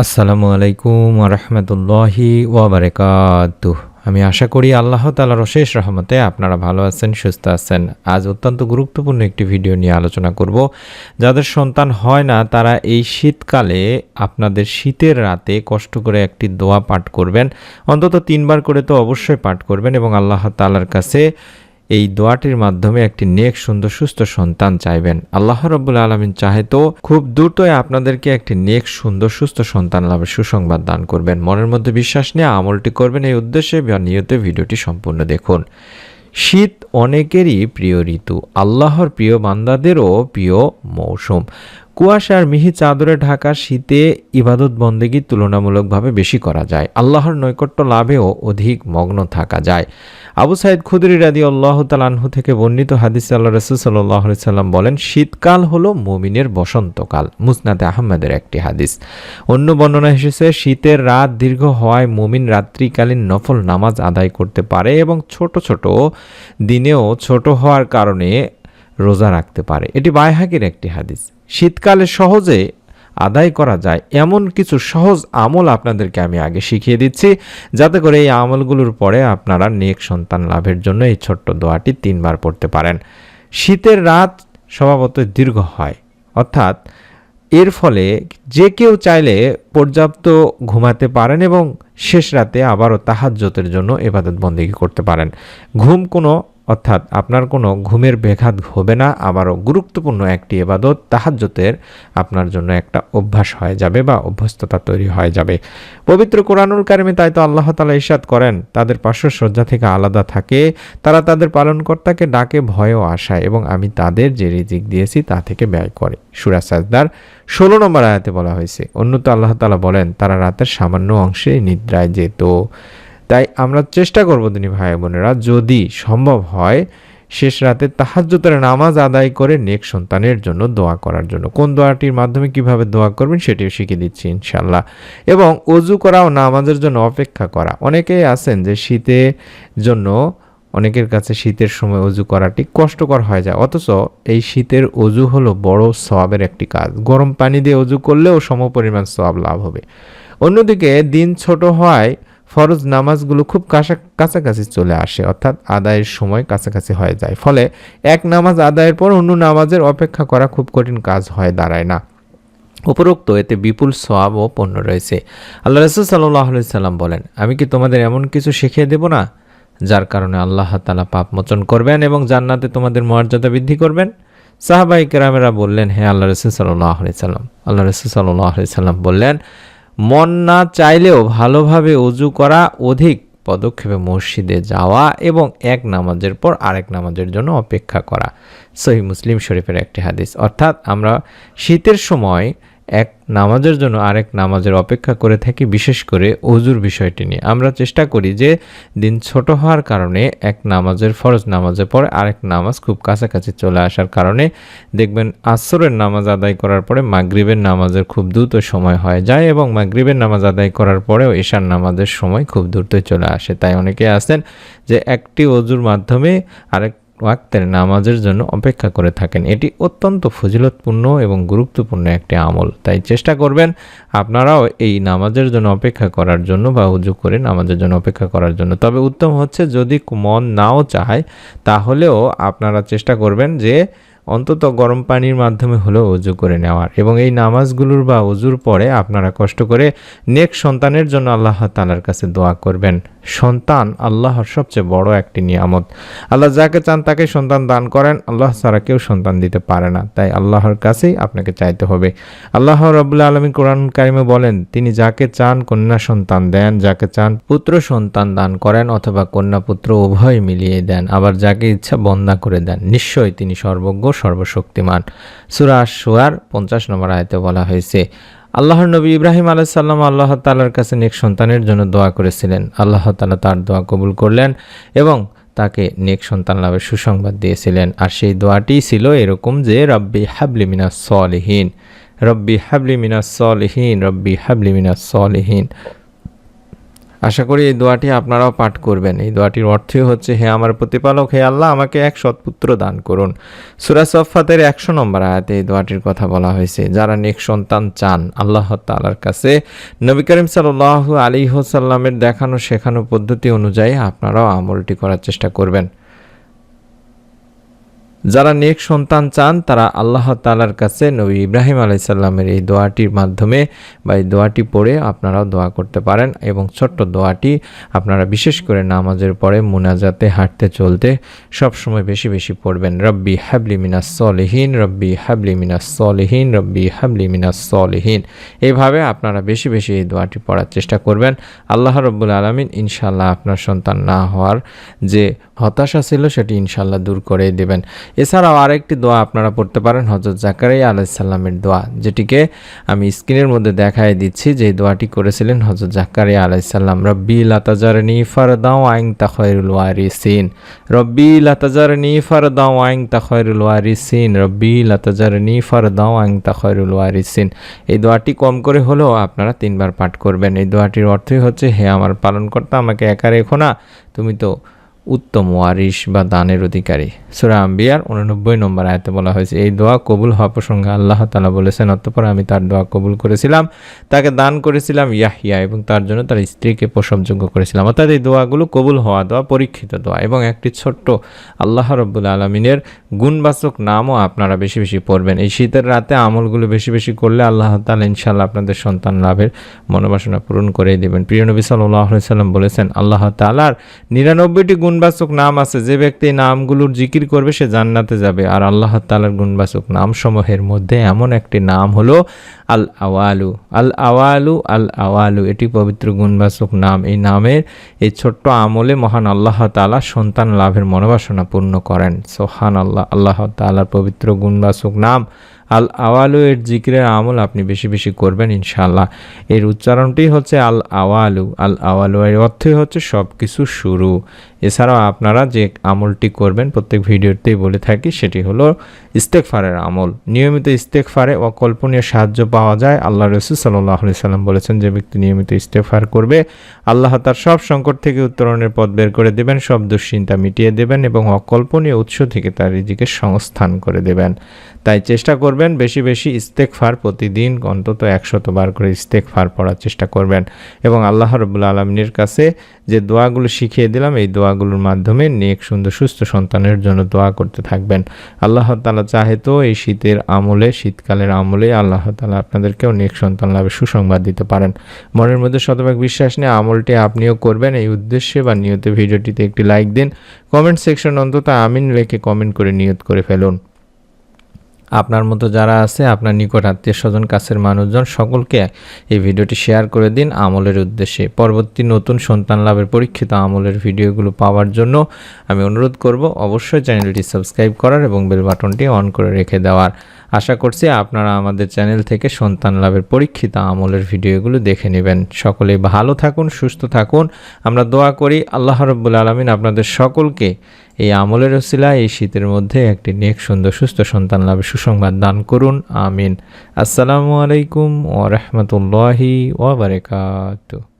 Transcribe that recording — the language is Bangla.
আসসালামু আলাইকুম রহমতুল্লাহি ওয়াবারকাত আমি আশা করি আল্লাহ তালার অশেষ রহমতে আপনারা ভালো আছেন, সুস্থ আছেন। আজ অত্যন্ত গুরুত্বপূর্ণ একটি ভিডিও নিয়ে আলোচনা করব। যাদের সন্তান হয় না, তারা এই শীতকালে আপনাদের শীতের রাতে কষ্ট করে একটি দোয়া পাঠ করবেন। অন্তত তিনবার করে তো অবশ্যই পাঠ করবেন এবং আল্লাহ তালার কাছে এই দোয়াটির মাধ্যমে একটি নেক, সুন্দর, সুস্থ সন্তান চাইবেন। আল্লাহ রব্বুল আলমিন চাহে তো খুব দ্রুতই আপনাদেরকে একটি নেক, সুন্দর, সুস্থ সন্তান লাভের সুসংবাদ দান করবেন। মনের মধ্যে বিশ্বাস নিয়ে আমলটি করবেন এই উদ্দেশ্যে নিয়ত ভিডিওটি সম্পূর্ণ দেখুন। শীত অনেকেরই প্রিয় ঋতু। আল্লাহর প্রিয় বান্দাদেরও প্রিয় মৌসুম। কুয়াশার মিহি চাদরে ঢাকা শীতে ইবাদত বন্দেগী তুলনামূলকভাবে বেশি করা যায়। আল্লাহর নৈকট্য লাভেও অধিক মগ্ন থাকা যায়। আবু সাইদ খুদরি রাদি আল্লাহ তালাহু থেকে বর্ণিত হাদিস আল্লাহ রসুল সাল্লাহ সাল্লাম বলেন, শীতকাল হলো মুমিনের বসন্তকাল, মুসনাদে আহমেদের একটি হাদিস। অন্য বর্ণনা এসেছে, শীতের রাত দীর্ঘ হওয়ায় মুমিন রাত্রিকালীন নফল নামাজ আদায় করতে পারে এবং ছোট ছোট দিনেও ছোট হওয়ার কারণে রোজা রাখতে পারে। এটি বাইহাকির একটি হাদিস। শীতকালে সহজে আদায় করা যায় এমন কিছু সহজ আমল আপনাদেরকে আমি আগে শিখিয়ে দিচ্ছি, যাতে করে এই আমলগুলোর পরে আপনারা নেক সন্তান লাভের জন্য এই ছোট্ট দোয়াটি তিনবার পড়তে পারেন। শীতের রাত স্বভাবতই দীর্ঘ হয়, অর্থাৎ এর ফলে যে কেউ চাইলে পর্যাপ্ত ঘুমাতে পারেন এবং শেষ রাতে আবারও তাহাজ্যতের জন্য এবাদত বন্দিগি করতে পারেন। ঘুম কোনো অর্থাৎ আপনার কোনো ঘুমের ব্যাঘাত হবে না, আবারও গুরুত্বপূর্ণ একটি এবাদত তাহাজ্যতের আপনার জন্য একটা অভ্যাস হয়ে যাবে বা অভ্যস্ততা তৈরি হয়ে যাবে। পবিত্র কোরআনুল কারিমে তাই তো আল্লাহ তালা ইস্বাদ করেন, তাদের পার্শ্ব থেকে আলাদা থাকে, তারা তাদের পালনকর্তাকে ডাকে ভয়ও আশায় এবং আমি তাদের যে রিজিক দিয়েছি তা থেকে ব্যয় করে। সুরা সাজদার ষোলো নম্বর আয়াতে বলা হয়েছে, অন্যত আল্লাহ তালা বলেন, তারা রাতের সামান্য অংশে নিদ্রায় যেত। তাই আমরা চেষ্টা করব তিনি ভাই বোনেরা, যদি সম্ভব হয়, শেষ রাতে তাহাজ্জুতের নামাজ আদায় করে নেক সন্তানের জন্য দোয়া করার জন্য। কোন দোয়াটির মাধ্যমে কীভাবে দোয়া করবেন সেটিও শিখিয়ে দিচ্ছি ইনশাল্লাহ এবং অজু করা ও নামাজের জন্য অপেক্ষা করা। অনেকেই আছেন যে শীতে জন্য, অনেকের কাছে শীতের সময় অজু করাটি কষ্টকর হয়ে যায়। অথচ এই শীতের অজু হলো বড় সবাবের একটি কাজ। গরম পানি দিয়ে অজু করলেও সমপরিমাণ সওয়াব লাভ হবে। অন্যদিকে দিন ছোট হওয়ায় ফরজ নামাজগুলো খুব কাছা কাছাকাছি চলে আসে, অর্থাৎ আদায়ের সময় কাছাকাছি হয়ে যায়। ফলে এক নামাজ আদায়ের পর অন্য নামাজের অপেক্ষা করা খুব কঠিন কাজ হয়ে দাঁড়ায় না। উপরোক্ত এতে বিপুল সোয়াব ও পণ্য রয়েছে। আল্লাহ রসুল সাল্লাহ সাল্লাম বলেন, আমি কি তোমাদের এমন কিছু শিখিয়ে দেব না, যার কারণে আল্লাহ তালা পাপ মোচন করবেন এবং জান্নাতে তোমাদের মর্যাদা বৃদ্ধি করবেন? সাহাবাই কেরামেরা বললেন হ্যাঁ আল্লাহ রসুল সাল্লাহ সাল্লাম আল্লাহ রসুল সাল্লাহ সাল্লাম বললেন মন না চাইলেও ভালোভাবে অজু করা অধিক পদক্ষেপে মসজিদে যাওয়া এবং এক নামাজের পর আরেক নামাজের জন্য অপেক্ষা করা। সহি মুসলিম শরীফের একটি হাদিস। অর্থাৎ আমরা শীতের সময় এক নামাজের জন্য আরেক নামাজের অপেক্ষা করে থাকি, বিশেষ করে অজুর বিষয়টি নিয়ে। আমরা চেষ্টা করি যে দিন ছোট হওয়ার কারণে এক নামাজের ফরজ নামাজের পরে আরেক নামাজ খুব কাছাকাছি চলে আসার কারণে দেখবেন আসরের নামাজ আদায় করার পরে মাগরিবের নামাজের খুব দ্রুত সময় হয়ে যায় এবং মাগরিবের নামাজ আদায় করার পরেও এশার নামাজের সময় খুব দ্রুতই চলে আসে। তাই অনেকে আছেন যে একটি অজুর মাধ্যমে আরেক ওয়াক্তের নামাজের জন্য অপেক্ষা করে থাকেন। এটি অত্যন্ত ফজিলতপূর্ণ এবং গুরুত্বপূর্ণ একটি আমল। তাই চেষ্টা করবেন আপনারাও এই নামাজের জন্য অপেক্ষা করার জন্য বা উজু করে নামাজের জন্য অপেক্ষা করার জন্য। তবে উত্তম হচ্ছে যদি মন নাও চায়, তাহলেও আপনারা চেষ্টা করবেন যে অন্তত গরম পানির মাধ্যমে হলেও অজু করে নেওয়ার। এবং এই নামাজগুলোর বা অজুর পরে আপনারা কষ্ট করে নেক সন্তানের জন্য আল্লাহ তালার কাছে দোয়া করবেন। সন্তান আল্লাহর সবচেয়ে বড় একটি নিয়ামত। আল্লাহ যাকে চান তাকে সন্তান দান করেন, আল্লাহ ছাড়া কেউ সন্তান দিতে পারে না। তাই আল্লাহর কাছেই আপনাকে চাইতে হবে। আল্লাহ রবুল্লা আলমী কোরআন কারিমে বলেন, তিনি যাকে চান কন্যা সন্তান দেন, যাকে চান পুত্র সন্তান দান করেন অথবা কন্যা পুত্র উভয় মিলিয়ে দেন, আবার যাকে ইচ্ছা বন্দা করে দেন, নিশ্চয়ই তিনি সর্বজ্ঞ, সর্বশক্তিমান। সুরা সোয়ার পঞ্চাশ নম্বর আয়তে বলা হয়েছে আল্লাহর নবী ইব্রাহিম আলাইসাল্লাম আল্লাহ তালার কাছে নেক সন্তানের জন্য দোয়া করেছিলেন। আল্লাহ তালা তার দোয়া কবুল করলেন এবং তাকে নেক সন্তান লাভের সুসংবাদ দিয়েছিলেন। আর সেই দোয়াটি ছিল এরকম যে, রব্বি হাবলি মিনা সলহীন, রব্বি হাবলি মিনা সলহীন, রব্বি হাবলি মিনা সলহীন। আশা করি এই দোয়াটি আপনারাও পাঠ করবেন। এই দোয়াটির অর্থই হচ্ছে, হে আমার প্রতিপালক, হে আল্লাহ, আমাকে এক সৎপুত্র দান করুন। সুরা সফাতের একশো নম্বর আয়াতে এই দোয়াটির কথা বলা হয়েছে, যারা নেক সন্তান চান, আল্লাহ তালার কাছে নবী করিম সাল্লাহ আলী হোসাল্লামের দেখানো শেখানো পদ্ধতি অনুযায়ী আপনারাও আমলটি করার চেষ্টা করবেন। যারা নেক সন্তান চান, তারা আল্লাহ তালার কাছে নবী ইব্রাহিম আলাইসাল্লামের এই দোয়াটির মাধ্যমে বা এই দোয়াটি পড়ে আপনারাও দোয়া করতে পারেন এবং ছোট্ট দোয়াটি আপনারা বিশেষ করে নামাজের পরে মুনাজাতে হাঁটতে চলতে সবসময় বেশি বেশি পড়বেন। রব্বি হাবলি মিনাস সলিহীন, রব্বি হাবলি মিনাস সলিহীন, রব্বি হাবলি মিনাস সলিহীন। এইভাবে আপনারা বেশি বেশি এই দোয়াটি পড়ার চেষ্টা করবেন। আল্লাহ রব্বুল আলমিন ইনশাল্লাহ আপনার সন্তান না হওয়ার যে হতাশা ছিল, সেটি ইনশাল্লাহ দূর করে দেবেন। এছাড়াও আরেকটি দোয়া আপনারা পড়তে পারেন হজরত জাকারিয়া আলাইসাল্লামের দোয়া, যেটিকে আমি স্ক্রিনের মধ্যে দেখাই দিচ্ছি, যে দোয়াটি করেছিলেন হজরত জাকারিয়া আলাইসাল্লাম রব্বি লাতাজারনি ফারদাও আইং তাখয়রুল ওয়ারিসিন। রব্বি লাতাজারনি ফারদাও আইং তাখয়রুল ওয়ারিসিন। রব্বি লাতাজারনি ফারদাও আইং তাখয়রুল ওয়ারিসিন। এই দোয়াটি কম করে হলেও আপনারা তিনবার পাঠ করবেন। এই দোয়াটির অর্থই হচ্ছে, হে আমার পালনকর্তা, আমাকে একা রেখো না, তুমি তো উত্তম ওয়ারিশ বা দানের অধিকারী। সুরা আম্বিয়ার উননব্বই নম্বর আয়তে বলা হয়েছে, এই দোয়া কবুল হওয়া প্রসঙ্গে আল্লাহ তালা বলেছেন, অতপর আমি তার দোয়া কবুল করেছিলাম, তাকে দান করেছিলাম ইয়াহিয়া এবং তার জন্য তার স্ত্রীকে প্রসবযোগ্য করেছিলাম। অর্থাৎ এই দোয়াগুলো কবুল হওয়া দোয়া, পরীক্ষিত দোয়া এবং একটি ছোট্ট আল্লাহ রব্বুল আলমিনের গুণবাচক নামও আপনারা বেশি বেশি পড়বেন। এই শীতের রাতে আমলগুলো বেশি বেশি করলে আল্লাহ তালা ইনশাল্লাহ আপনাদের সন্তান লাভের মনোবাসনা পূরণ করে দেবেন। প্রিয় নবী সাল্লাহ সাল্লাম বলেছেন, আল্লাহ তালার নিরানব্বইটি গুণবাচক নাম আছে, যে ব্যক্তি নামগুলোর জিকির করবে, সে জান্নাতে যাবে। আর আল্লাহ তালার গুণবাচক নামসমূহের মধ্যে এমন একটি নাম হলো আল আওয়ালু আল আওয়ালু আল আওয়ালু এটি পবিত্র গুণবাচক নাম। এই নামের এই ছোট্ট আমলে মহান আল্লাহ তালা সন্তান লাভের মনোবাসনা পূর্ণ করেন। সোহান আল্লাহ আল্লাহ তালার পবিত্র গুণবাচক নাম আল আওয়ালু এর জিকিরের আমল আপনি বেশি বেশি করবেন ইনশাল্লাহ এর উচ্চারণটি হচ্ছে আল আওয়ালু। আল আওয়ালু এর অর্থই হচ্ছে সব কিছু শুরু। এছাড়াও আপনারা যে আমলটি করবেন, প্রত্যেক ভিডিওতেই বলে থাকি, সেটি হলো ইস্তেকফারের আমল। নিয়মিত ইস্তেকফারে অকল্পনীয় সাহায্য পাওয়া যায়। আল্লাহ রসুল সাল্লাহ সাল্লাম বলেছেন, যে ব্যক্তি নিয়মিত ইস্তেকফার করবে, আল্লাহ তার সব সংকট থেকে উত্তরণের পথ বের করে দেবেন, সব দুশ্চিন্তা মিটিয়ে দেবেন এবং অকল্পনীয় উৎস থেকে তার রিজিকে সংস্থান করে দেবেন। তাই চেষ্টা করবেন বেশি বেশি ইস্তেকফার প্রতিদিন, অন্তত একশতবার করে ইস্তেকফার পড়ার চেষ্টা করবেন। এবং আল্লাহ রবুল্লা আলমিনের কাছে যে দোয়াগুলো শিখিয়ে দিলাম, এই দোয়াগুলোর মাধ্যমে নেক, সুন্দর, সুস্থ সন্তানের জন্য দোয়া করতে থাকবেন। আল্লাহ তালা চাহে তো এই শীতের আমলে, শীতকালের আমলে আল্লাহ তালা আপনাদেরকেও নেক সন্তান লাভে সুসংবাদ দিতে পারেন। মনের মধ্যে শতভাগ বিশ্বাস নিয়ে আমলটি আপনিও করবেন। এই উদ্দেশ্যে বা নিয়ত ভিডিওটিতে একটি লাইক দিন। কমেন্ট সেকশন অন্তত আমিন রেখে কমেন্ট করে নিয়ত করে ফেলুন। আপনার মতো যারা আছে, আপনার নিকট আত্মীয় স্বজন, কাছের মানুষজন, সকলকে এই ভিডিওটি শেয়ার করে দিন আমলের উদ্দেশ্যে। পরবর্তী নতুন সন্তান লাভের পরীক্ষিত আমলের ভিডিওগুলো পাওয়ার জন্য আমি অনুরোধ করব অবশ্যই চ্যানেলটি সাবস্ক্রাইব করার এবং বেল বাটনটি অন করে রেখে দেওয়ার। আশা করছি আপনারা আমাদের চ্যানেল থেকে সন্তান লাভের পরীক্ষিত আমলের ভিডিওগুলো দেখে নেবেন। সকলে ভালো থাকুন, সুস্থ থাকুন। আমরা দোয়া করি, আল্লাহ রব্বুল আলমিন আপনাদের সকলকে এই আমলের ওসিলা এই শীতের মধ্যে একটি নেক, সুন্দর, সুস্থ সন্তান লাভে সুসংবাদ দান করুন। আমিন। আসসালামু আলাইকুম ও রহমতুল্লাহি ওবরাকাতু